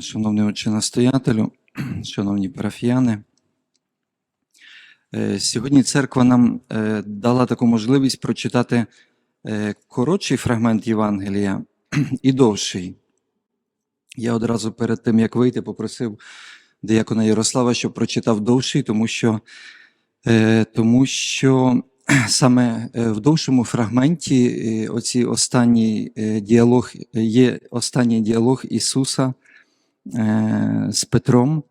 Шановний отче шановні парафіяни, е, сьогодні церква нам е, дала таку можливість прочитати е, коротший фрагмент Євангелія і довший. Я одразу перед тим, як вийти, попросив диякона Ярослава, щоб прочитав довший, тому що, тому що саме в довшому фрагменті оці останній діалог є останній діалог Ісуса з Петром.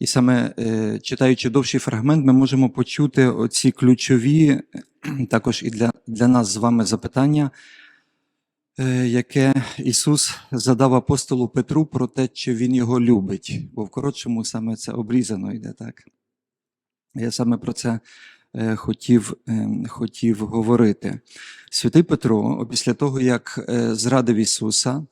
І саме е, читаючи довший фрагмент, ми можемо почути оці ключові, е, також і для, для нас з вами запитання, е, яке Ісус задав апостолу Петру про те, чи Він його любить. Бо в коротшому саме це обрізано йде так. Я саме про це е, хотів, е, хотів говорити. Святий Петро, після того, як е, зрадив Ісуса,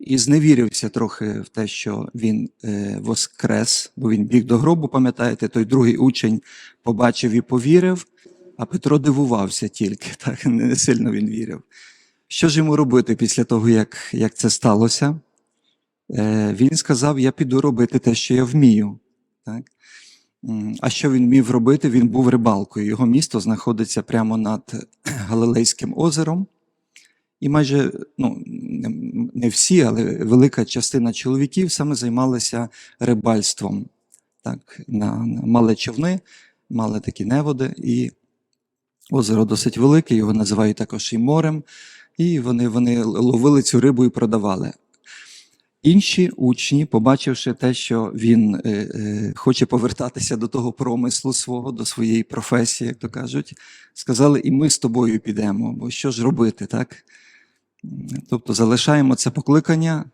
і зневірився трохи в те, що він е, воскрес, бо він біг до гробу, пам'ятаєте, той другий учень побачив і повірив, а Петро дивувався тільки, так не сильно він вірив. Що ж йому робити після того, як, як це сталося? Е, він сказав: Я піду робити те, що я вмію. Так? А що він міг робити? Він був рибалкою. Його місто знаходиться прямо над Галилейським озером. І майже ну, не- всі, але велика частина чоловіків саме займалися рибальством. Так, на, на мали човни, мали такі неводи, і озеро досить велике, його називають також і морем, і вони, вони ловили цю рибу і продавали. Інші учні, побачивши те, що він е, е, хоче повертатися до того промислу свого, до своєї професії, як то кажуть, сказали, і ми з тобою підемо, бо що ж робити, так? Тобто залишаємо це покликання.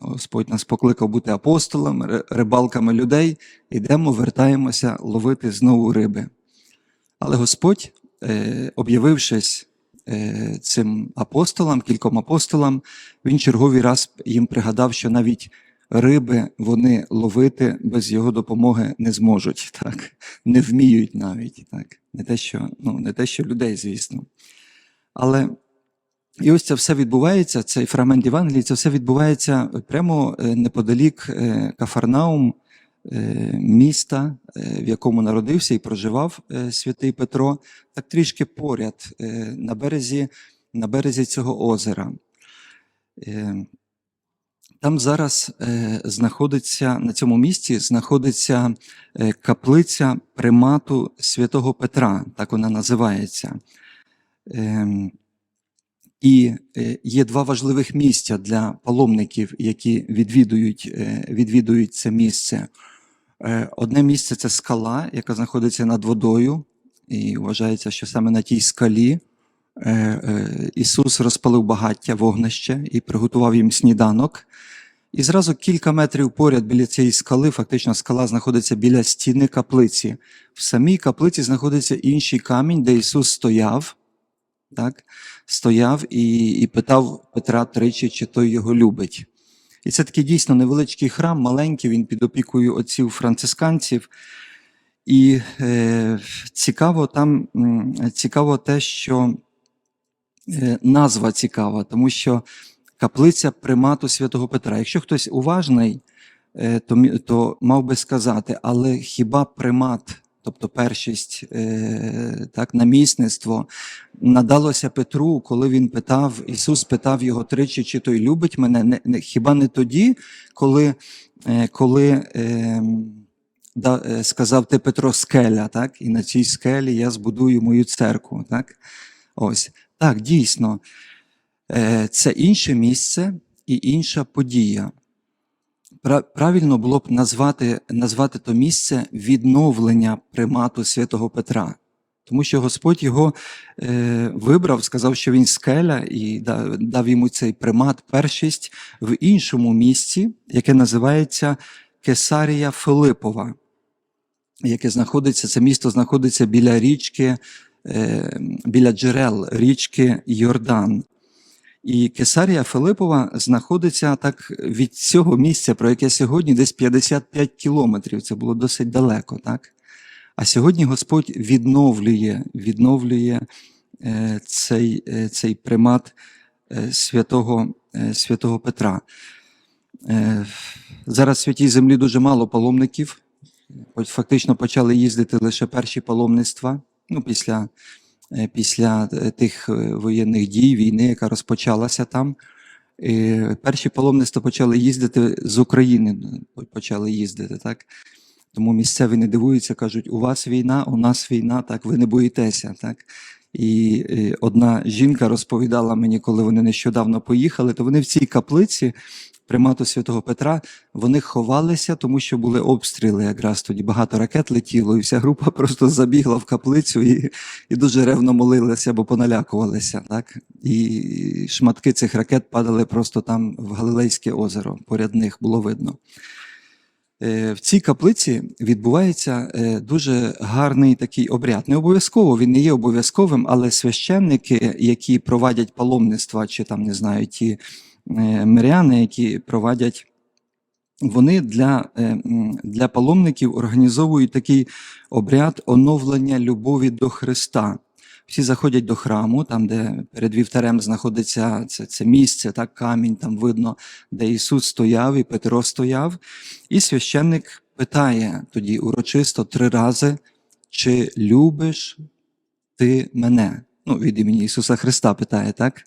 Господь нас покликав бути апостолами, рибалками людей. Йдемо, вертаємося ловити знову риби. Але Господь, е, об'явившись е, цим апостолам, кільком апостолам, він черговий раз їм пригадав, що навіть риби вони ловити без його допомоги не зможуть, так? не вміють навіть. Так? Не, те, що, ну, не те, що людей, звісно. Але і ось це все відбувається, цей фрагмент Євангелії, це все відбувається прямо е, неподалік е, Кафарнаум, е, міста, е, в якому народився і проживав е, святий Петро, так трішки поряд, е, на березі, на березі цього озера. Е, Там зараз е, знаходиться, на цьому місці знаходиться е, каплиця примату святого Петра, так вона називається. І е, є два важливих місця для паломників, які відвідують, е, відвідують це місце. Е, Одне місце це скала, яка знаходиться над водою, і вважається, що саме на тій скалі Ісус розпалив багаття вогнище і приготував їм сніданок. І зразу кілька метрів поряд біля цієї скали, фактично скала знаходиться біля стіни каплиці. В самій каплиці знаходиться інший камінь, де Ісус стояв так, стояв і, і питав Петра тричі, чи той його любить. І це такий дійсно невеличкий храм, маленький, він під опікою отців францисканців. І е, цікаво там цікаво те, що е, назва цікава, тому що каплиця примату святого Петра. Якщо хтось уважний, е, то, то мав би сказати, але хіба примат, тобто першість, е, так, намісництво, надалося Петру, коли він питав, Ісус питав його тричі, чи той любить мене, не, не, хіба не тоді, коли, е, коли е, да, е, сказав ти Петро скеля, так? і на цій скелі я збудую мою церкву. Так? Ось. Так, дійсно, це інше місце і інша подія. Пра- Правильно було б назвати, назвати то місце відновлення примату святого Петра. Тому що Господь його е, вибрав, сказав, що він скеля, і дав, дав йому цей примат, першість в іншому місці, яке називається Кесарія Филипова, яке знаходиться, це місто знаходиться біля річки, е, біля джерел річки Йордан. І Кесарія Филипова знаходиться так від цього місця, про яке сьогодні десь 55 кілометрів. Це було досить далеко, так? А сьогодні Господь відновлює, відновлює е, цей, е, цей примат е, святого, святого Петра. Зараз в святій землі дуже мало паломників. Фактично почали їздити лише перші паломництва ну, після, після е, тих е, воєнних дій, війни, яка розпочалася там. Е, Перші паломництва почали їздити з України, е, почали їздити, так? Тому місцеві не дивуються, кажуть, у вас війна, у нас війна, так, ви не боїтеся. Так? І е, одна жінка розповідала мені, коли вони нещодавно поїхали, то вони в цій каплиці примату святого Петра вони ховалися, тому що були обстріли. Якраз тоді багато ракет летіло, і вся група просто забігла в каплицю і, і дуже ревно молилися, бо поналякувалися. Так? І шматки цих ракет падали просто там в Галилейське озеро. Поряд них було видно. Е, В цій каплиці відбувається е, дуже гарний такий обряд. Не обов'язково він не є обов'язковим, але священники, які провадять паломництва, чи там не знаю, ті е, миряни, які провадять, вони для, для паломників організовують такий обряд оновлення любові до Христа. Всі заходять до храму, там, де перед вівтарем знаходиться це, це місце, так, камінь, там видно, де Ісус стояв і Петро стояв. І священник питає тоді урочисто три рази, чи любиш ти мене? Ну, від імені Ісуса Христа питає, так?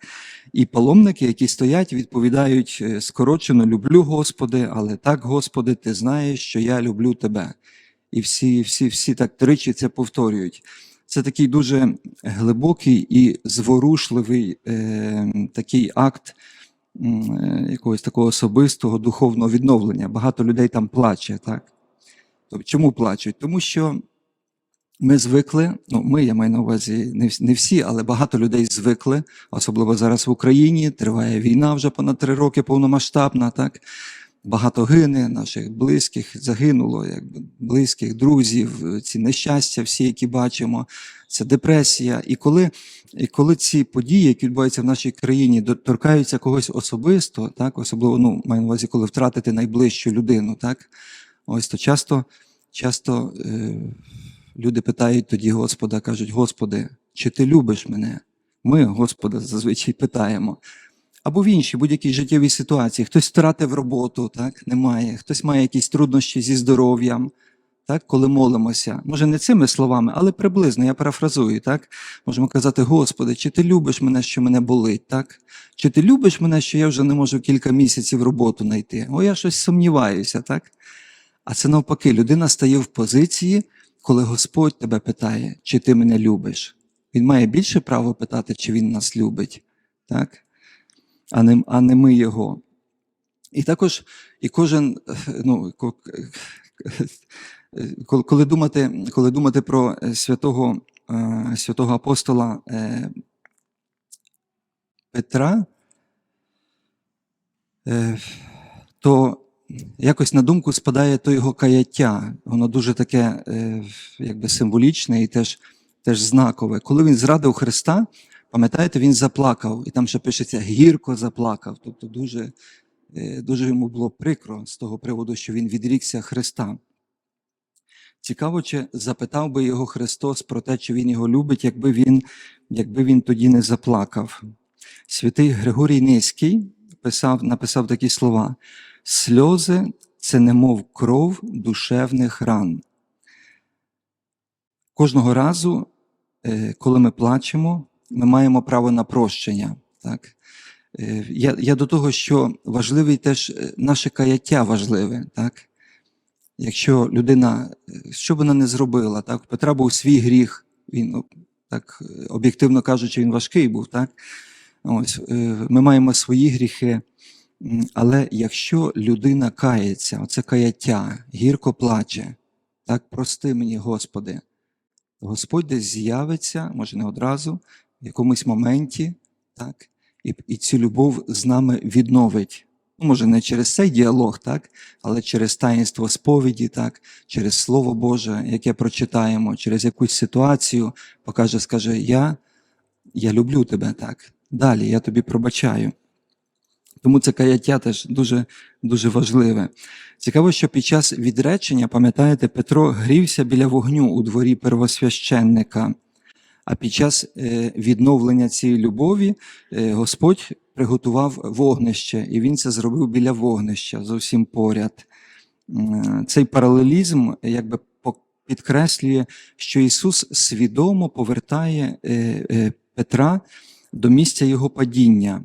І паломники, які стоять, відповідають е, скорочено: люблю Господи, але так, Господи, ти знаєш, що я люблю тебе. І всі, всі, всі так тричі це повторюють. Це такий дуже глибокий і зворушливий е, такий акт е, якогось такого особистого духовного відновлення. Багато людей там плаче, так? Тобто, чому плачуть? Тому що ми звикли, ну ми, я маю на увазі, не, не всі, але багато людей звикли, особливо зараз в Україні, триває війна вже понад три роки повномасштабна, так? Багато гине, наших близьких загинуло, якби близьких, друзів, ці нещастя, всі, які бачимо, це депресія. І коли, і коли ці події, які відбуваються в нашій країні, торкаються когось особисто, так, особливо, ну, маю на увазі, коли втратити найближчу людину, так, ось то часто, часто е, люди питають тоді Господа, кажуть: Господи, чи ти любиш мене? Ми, Господа, зазвичай питаємо. Або в іншій будь-якій життєвій ситуації. Хтось втратив роботу, так, немає, хтось має якісь труднощі зі здоров'ям, так, коли молимося. Може, не цими словами, але приблизно, я парафразую, так? Можемо казати, Господи, чи ти любиш мене, що мене болить, так? Чи ти любиш мене, що я вже не можу кілька місяців роботу знайти? О, я щось сумніваюся, так? А це навпаки, людина стає в позиції, коли Господь тебе питає, чи ти мене любиш. Він має більше право питати, чи він нас любить, так? А не, а не ми його. І також і кожен, ну, коли, думати, коли думати про е, святого, е, святого апостола е, Петра, то якось на думку спадає то його каяття. Воно дуже таке якби символічне і теж, теж знакове. Коли він зрадив Христа, пам'ятаєте, він заплакав, і там ще пишеться гірко заплакав. Тобто дуже, е, дуже йому було прикро з того приводу, що він відрікся Христа. Цікаво, чи запитав би його Христос про те, чи він його любить, якби він, якби він тоді не заплакав. Святий Григорій Низький писав, написав такі слова: сльози це немов кров душевних ран. Кожного разу, е, коли ми плачемо, ми маємо право на прощення. Так? Е, Я, я до того, що важливий теж е, наше каяття важливе. Так? Якщо людина, е, що б вона не зробила, так? Петра був свій гріх, він, ну, так, об'єктивно кажучи, він важкий був. Так? Ось, ми маємо свої гріхи. Але якщо людина кається, оце каяття, гірко плаче, так прости мені, Господи, Господь десь з'явиться, може не одразу, в якомусь моменті, так, і, і цю любов з нами відновить. Ну, може, не через цей діалог, так, але через таїнство сповіді, так, через Слово Боже, яке прочитаємо, через якусь ситуацію, покаже, скаже: Я, я люблю тебе так. Далі я тобі пробачаю. Тому це каяття теж дуже, дуже важливе. Цікаво, що під час відречення, пам'ятаєте, Петро грівся біля вогню у дворі первосвященника. А під час е, відновлення цієї любові е, Господь приготував вогнище, і він це зробив біля вогнища, зовсім поряд. Цей паралелізм якби підкреслює, що Ісус свідомо повертає е, Петра до місця його падіння,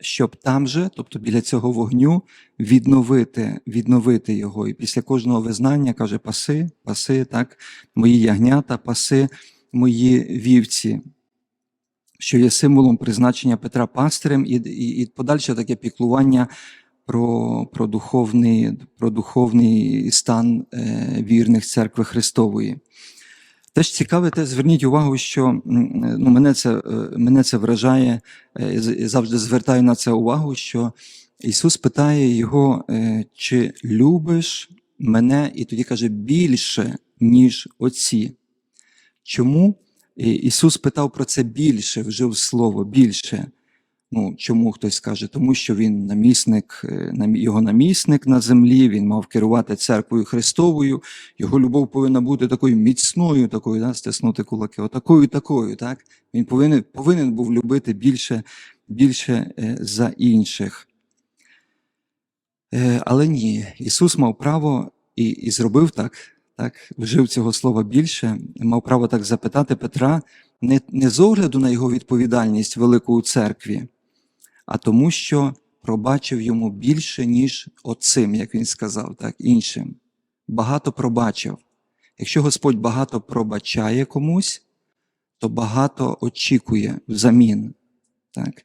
щоб там же, тобто біля цього вогню, відновити, відновити його. І після кожного визнання каже: паси, паси, так, мої ягнята, паси, мої вівці, що є символом призначення Петра пастирем, і, і, і подальше таке піклування про, про, духовний, про духовний стан е, вірних церкви Христової. Теж цікаве, те, зверніть увагу, що ну, мене, це, е, мене це вражає, е, і завжди звертаю на це увагу, що Ісус питає його, е, чи любиш мене, і тоді каже більше, ніж оці. Чому Ісус питав про це більше, вжив слово більше. Ну, чому хтось скаже? Тому що він намісник, е, його намісник на землі, він мав керувати церквою Христовою, його любов повинна бути такою міцною, такою, да, стиснути кулаки, отакою, такою. Так? Він повинен, повинен був любити більше, більше е, за інших. Е, Але ні, Ісус мав право і, і зробив так, так, вжив цього слова більше, мав право так запитати Петра не, не з огляду на його відповідальність велику у церкві, а тому, що пробачив йому більше, ніж оцим, як він сказав, так, іншим. Багато пробачив. Якщо Господь багато пробачає комусь, то багато очікує взамін. Так.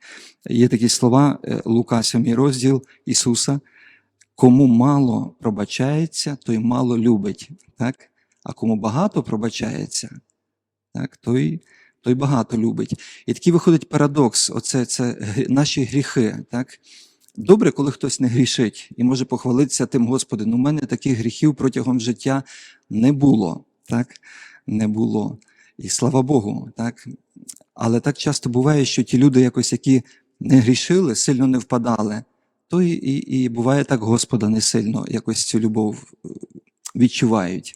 Є такі слова е, Лука 7 розділ Ісуса. Кому мало пробачається, той мало любить. Так? А кому багато пробачається, так, той, той багато любить. І такий виходить парадокс: оце це наші гріхи. Так? Добре, коли хтось не грішить і може похвалитися тим, Господи, ну в мене таких гріхів протягом життя не було. Так? Не було. І слава Богу, так? Але так часто буває, що ті люди, якось, які не грішили, сильно не впадали, то і, і, і буває так, Господа не сильно якось цю любов е, відчувають.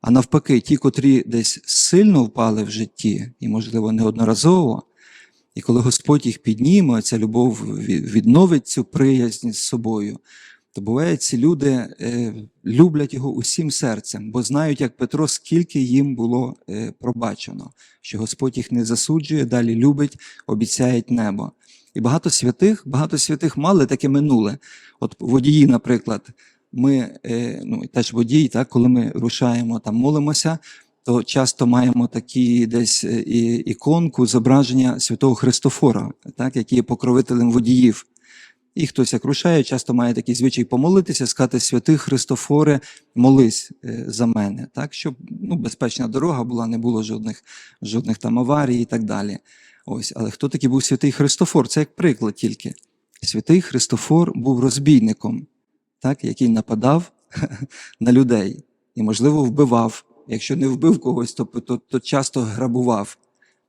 А навпаки, ті, котрі десь сильно впали в житті, і, можливо, неодноразово, і коли Господь їх підніме, ця любов відновить цю приязнь з собою, то буває, ці люди е, люблять його усім серцем, бо знають, як Петро, скільки їм було е, пробачено, що Господь їх не засуджує, далі любить, обіцяють небо. І багато святих, багато святих мали таке минуле. От водії, наприклад, ми, е, ну теж водій, так, коли ми рушаємо там, молимося, то часто маємо такі десь е, і, іконку зображення святого Христофора, так, який є покровителем водіїв. І хтось як рушає, часто має такий звичай помолитися, сказати святий Христофоре, молись е, за мене, так, щоб ну, безпечна дорога була, не було жодних, жодних там аварій і так далі. Ось, але хто такий був святий Христофор? Це як приклад тільки. Святий Христофор був розбійником, так, який нападав на людей і, можливо, вбивав. Якщо не вбив когось, то, то, то часто грабував,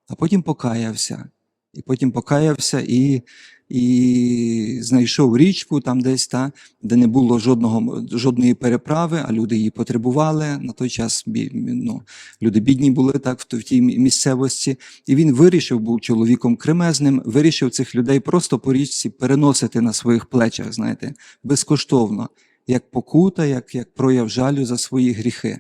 а потім покаявся. І потім покаявся і, і знайшов річку там десь, та, де не було жодного, жодної переправи, а люди її потребували. На той час ну, люди бідні були так в, тій місцевості. І він вирішив, був чоловіком кремезним, вирішив цих людей просто по річці переносити на своїх плечах, знаєте, безкоштовно, як покута, як, як прояв жалю за свої гріхи.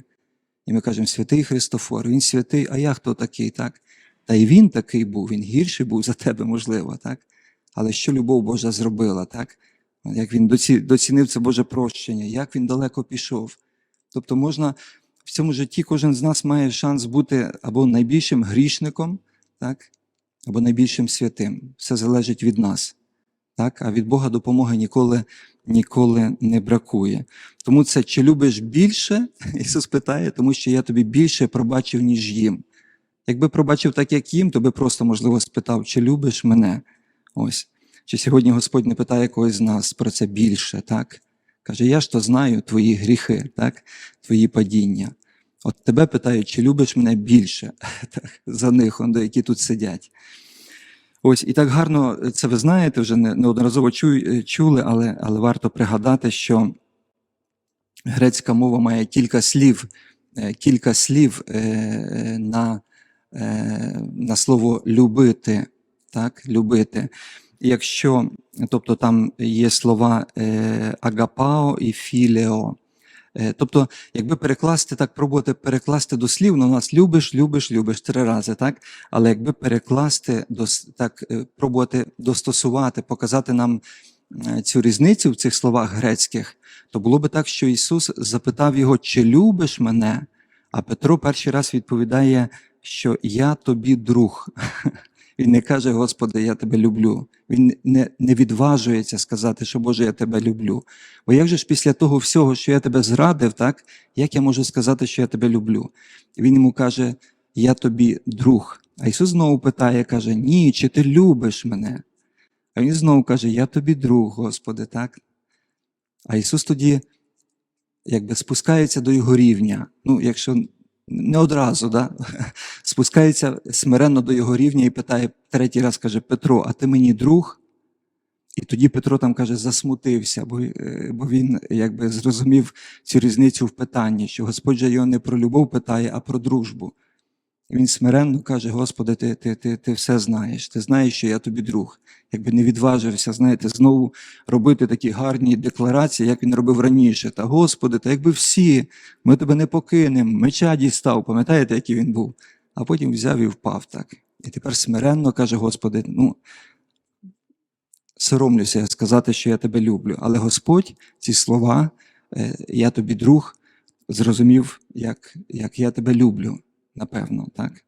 І ми кажемо, святий Христофор, він святий, а я хто такий, так? Та й він такий був, він гірший був за тебе, можливо, так? Але що любов Божа зробила, так? Як він доцінив це Боже прощення, як він далеко пішов. Тобто можна в цьому житті кожен з нас має шанс бути або найбільшим грішником, так? або найбільшим святим. Все залежить від нас. Так? А від Бога допомоги ніколи, ніколи не бракує. Тому це чи любиш більше? Ісус питає, тому що я тобі більше пробачив, ніж їм. Якби пробачив так, як їм, то би просто, можливо, спитав, чи любиш мене? Ось. Чи сьогодні Господь не питає когось з нас про це більше, так? Каже, я ж то знаю твої гріхи, так? твої падіння. От тебе питають, чи любиш мене більше так, за них, які тут сидять. Ось, і так гарно це ви знаєте, вже неодноразово чули, але, але варто пригадати, що грецька мова має кілька слів, е, кілька слів е, е, на, на слово любити. Так, любити. якщо, тобто там є слова е, агапао і філео. Е, Тобто, якби перекласти так, пробувати перекласти дослівно, у нас любиш, любиш, любиш три рази, так? Але якби перекласти, дос- так, е, пробувати достосувати, показати нам е, цю різницю в цих словах грецьких, то було би так, що Ісус запитав його, чи любиш мене? А Петро перший раз відповідає, що я тобі друг. Він не каже, Господи, я тебе люблю. Він не, не відважується сказати, що Боже, я тебе люблю. Бо як же ж після того всього, що я тебе зрадив, так, як я можу сказати, що я тебе люблю? Він йому каже, я тобі друг. А Ісус знову питає, каже, ні, чи ти любиш мене? А він знову каже, я тобі друг, Господи, так? А Ісус тоді якби спускається до його рівня. Ну, якщо не одразу, да? спускається смиренно до його рівня і питає третій раз, каже, Петро, а ти мені друг? І тоді Петро там каже, засмутився, бо, е, бо він якби зрозумів цю різницю в питанні, що Господь же його не про любов питає, а про дружбу. Він смиренно каже: Господи, ти, ти, ти, ти все знаєш, ти знаєш, що я тобі друг. Якби не відважився, знаєте, знову робити такі гарні декларації, як він робив раніше. Та Господи, та якби всі, ми тебе не покинемо, меча дістав, пам'ятаєте, який він був? А потім взяв і впав так. І тепер смиренно каже, Господи, ну, соромлюся сказати, що я тебе люблю. Але Господь ці слова, е, я тобі друг, зрозумів, як, як я тебе люблю, напевно, так.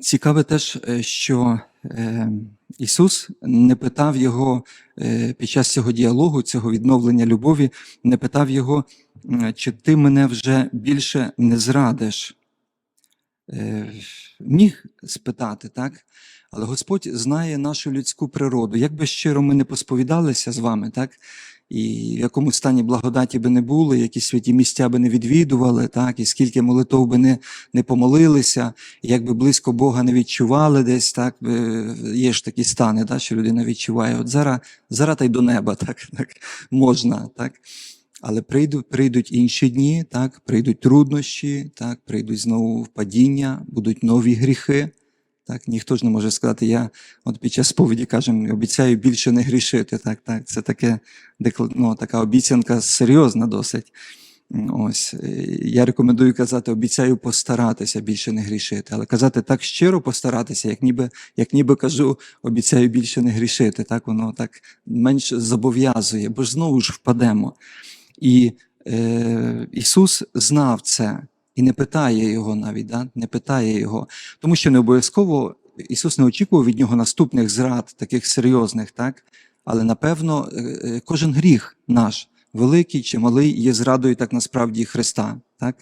Цікаве теж, е, що е, Ісус не питав його е, під час цього діалогу, цього відновлення любові, не питав його, чи ти мене вже більше не зрадиш. Міг спитати, так? Але Господь знає нашу людську природу. Як би щиро ми не посповідалися з вами, так? І в якому стані благодаті би не були, які святі місця би не відвідували, так, і скільки молитов би не, не помолилися, і як би близько Бога не відчували десь, так, е, є ж такі стани, так, що людина відчуває. От зараз, зараз та й до неба, так, так можна, так. Але прийдуть, прийдуть інші дні, так, прийдуть труднощі, так, прийдуть знову впадіння, будуть нові гріхи. Так, ніхто ж не може сказати, я от під час сповіді кажемо, обіцяю більше не грішити. Так, так, це таке, ну, така обіцянка серйозна досить. Ось е, я рекомендую казати, обіцяю постаратися більше не грішити. Але казати так щиро постаратися, як ніби, як ніби кажу, обіцяю більше не грішити. Так воно так менш зобов'язує, бо ж знову ж впадемо. І е, Ісус знав це і не питає його навіть, да? не питає його, тому що не обов'язково Ісус не очікував від нього наступних зрад, таких серйозних, так? Але напевно, е, е, кожен гріх наш, великий чи малий, є зрадою так насправді Христа. Так?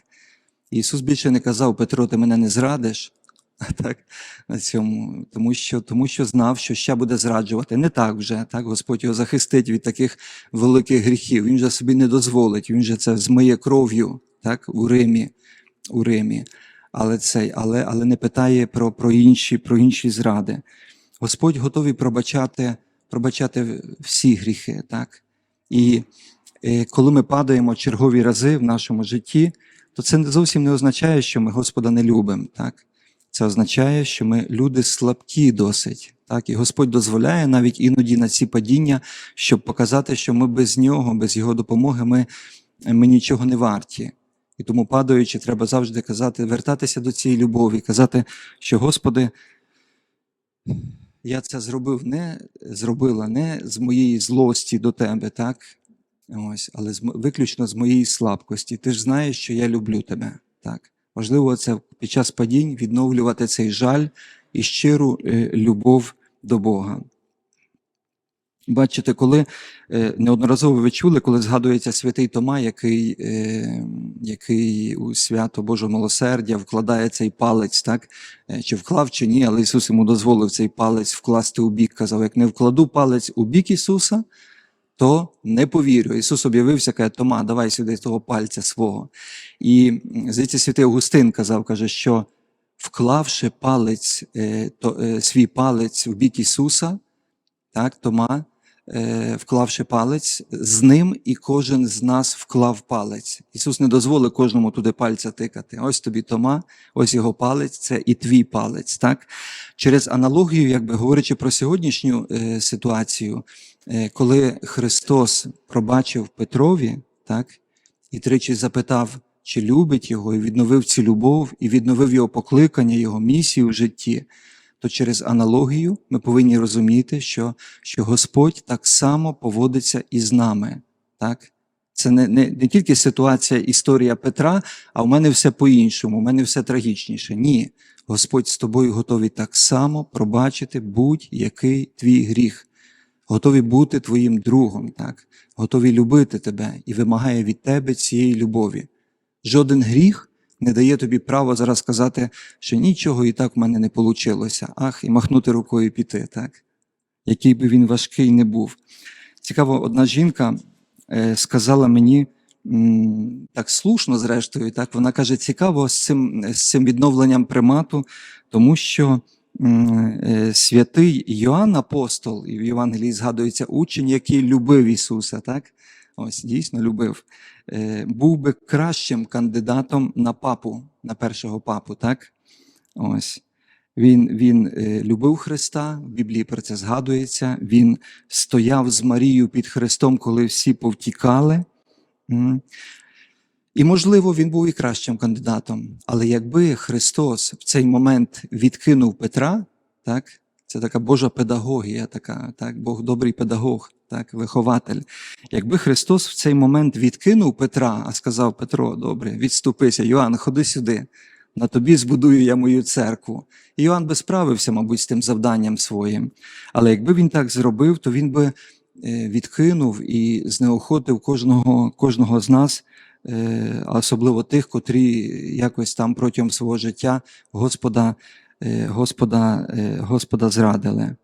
Ісус більше не казав, Петро, ти мене не зрадиш. Так, на цьому, тому що, тому що знав, що ще буде зраджувати. Не так вже, так, Господь його захистить від таких великих гріхів. Він же собі не дозволить, він же це змиє кров'ю, так, у Римі, у Римі. Але, цей, але, але не питає про, про, інші, про інші зради. Господь готовий пробачати, пробачати всі гріхи. Так? І е, коли ми падаємо чергові рази в нашому житті, то це зовсім не означає, що ми Господа не любимо. Так? Це означає, що ми люди слабкі досить. Так? І Господь дозволяє навіть іноді на ці падіння, щоб показати, що ми без нього, без його допомоги, ми, ми нічого не варті. І тому, падаючи, треба завжди казати, вертатися до цієї любові, казати, що Господи, я це зробив не зробила не з моєї злості до тебе, так? Ось, але з, виключно з моєї слабкості. Ти ж знаєш, що я люблю тебе. Так? Важливо це під час падінь відновлювати цей жаль і щиру е, любов до Бога. Бачите, коли е, неодноразово ви чули, коли згадується святий Тома, який, е, який у свято Божого милосердя вкладає цей палець, так? Е, чи вклав, чи ні, але Ісус йому дозволив цей палець вкласти у бік. Казав, як не вкладу палець у бік Ісуса, то не повірю. Ісус об'явився, каже, Тома, давай сюди того пальця свого. І здається, святий Августин казав, каже, що вклавши палець, то, свій палець в бік Ісуса, так, Тома вклавши палець, з ним і кожен з нас вклав палець. Ісус не дозволив кожному туди пальця тикати. Ось тобі Тома, ось його палець, це і твій палець. Так? Через аналогію, якби говорячи про сьогоднішню е, ситуацію, е, коли Христос пробачив Петрові, так, і тричі запитав, чи любить його, і відновив цю любов, і відновив його покликання, його місію в житті, то через аналогію ми повинні розуміти, що, що Господь так само поводиться і з нами. Так? Це не, не, не тільки ситуація, історія Петра, а в мене все по-іншому, у мене все трагічніше. Ні. Господь з тобою готовий так само пробачити будь-який твій гріх, готовий бути твоїм другом, так? готовий любити тебе і вимагає від тебе цієї любові. Жоден гріх не дає тобі права зараз сказати, що нічого і так в мене не вийшло. Ах, і махнути рукою піти, так? Який би він важкий не був. Цікаво, одна жінка е, сказала мені так слушно, зрештою, так, вона каже, цікаво з цим, з цим відновленням примату, тому що е, святий Йоанн Апостол, і в Євангелії згадується учень, який любив Ісуса, так? Ось дійсно любив. Е, був би кращим кандидатом на папу, на першого папу, так? Ось. Він, він е, любив Христа, в Біблії про це згадується. Він стояв з Марією під Христом, коли всі повтікали. І, можливо, він був і кращим кандидатом. Але якби Христос в цей момент відкинув Петра, так, це така Божа педагогія, така, так, Бог добрий педагог, так, вихователь. Якби Христос в цей момент відкинув Петра, а сказав Петро, добре, відступися, Йоанн, ходи сюди, на тобі збудую я мою церкву. І Йоанн би справився, мабуть, з тим завданням своїм. Але якби він так зробив, то він би е, відкинув і знеохотив кожного, кожного з нас, е, особливо тих, котрі якось там протягом свого життя Господа, е, Господа, Господа зрадили.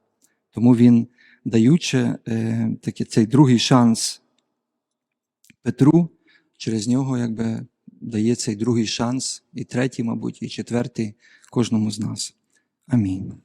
Тому він, даючи е, такий, цей другий шанс Петру, через нього якби дає цей другий шанс, і третій, мабуть, і четвертий кожному з нас. Амінь.